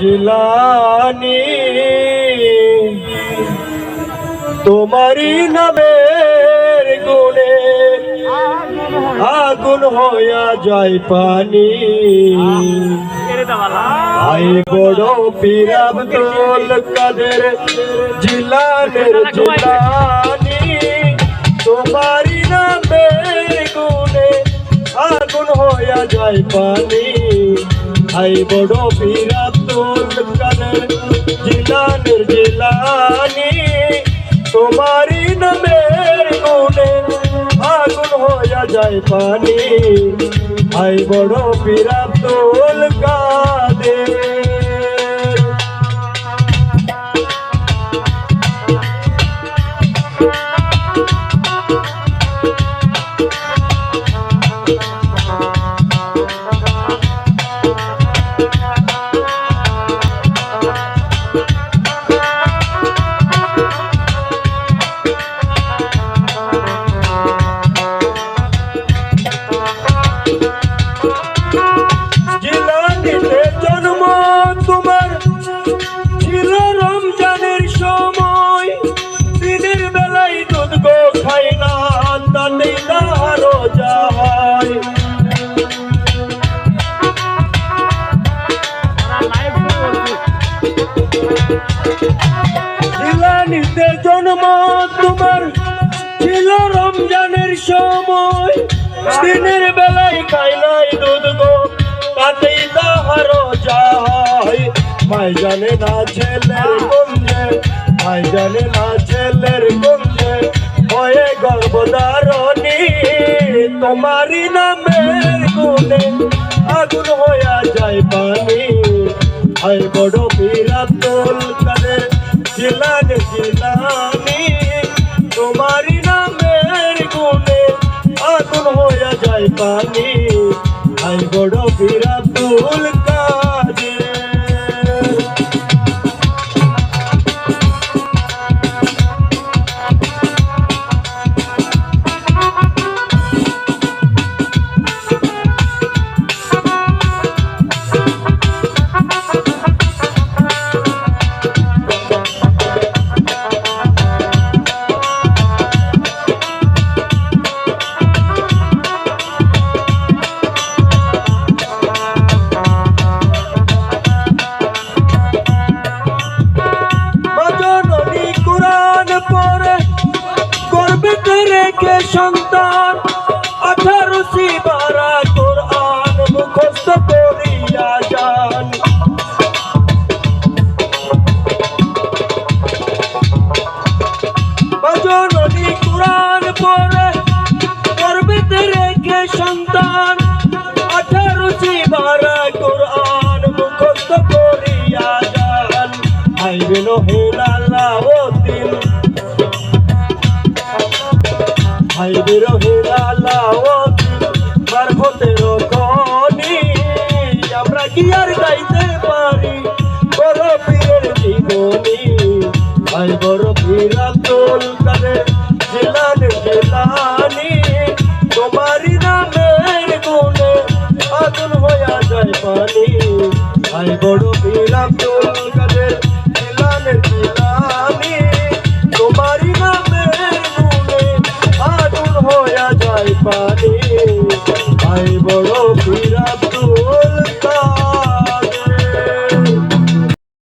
জিলানি। তোমারই নামের গুণে আগুন হইয়া যায় পানি। আই বড় পীর আব্দুল কাদের জিলানের জিলানি, তোমারই নামের গুণে আগুন হইয়া যায় পানি। আই বড় পীর আব্দুল কাদের জিলানের জিলানি, তোমারই নামের গুণে আগুন হইয়া যায় পানি। আই বড় পীর আব্দুল কাদের রমজানের সময়, দিনের বেলায় খাইলাই দুধ গো, তাতেই তাহারও যায় মাই জানে না ছেলের গন্ধে মাই জানে না ছেলের গন্ধে হয়ে গর্ভধারণী, তোমারই নামের গুণে আগুন হইয়া যায় পানি। আই বড় পীর আব্দুল কাদের, জিলান জিলানি, তোমারই পানি আই বড় পীর রেখে সন্তান আঠারো সিবারা কোরআন মুখস্থ করিয়া যান। মজননী কুরআন করিয়া যান। আইবে হেলালাওতিন আইবে হেলালাওতিন মারফতের খনি আমরা কি আর গাইতে পারি? বড় পীরের জীবনী। আই বড় পীর আব্দুল কাদের জেলান জেলানি। তোমারই নামের গুণে আগুন হইয়া যায় পানি। আই বড় পীর আব্দুল ভাই বড়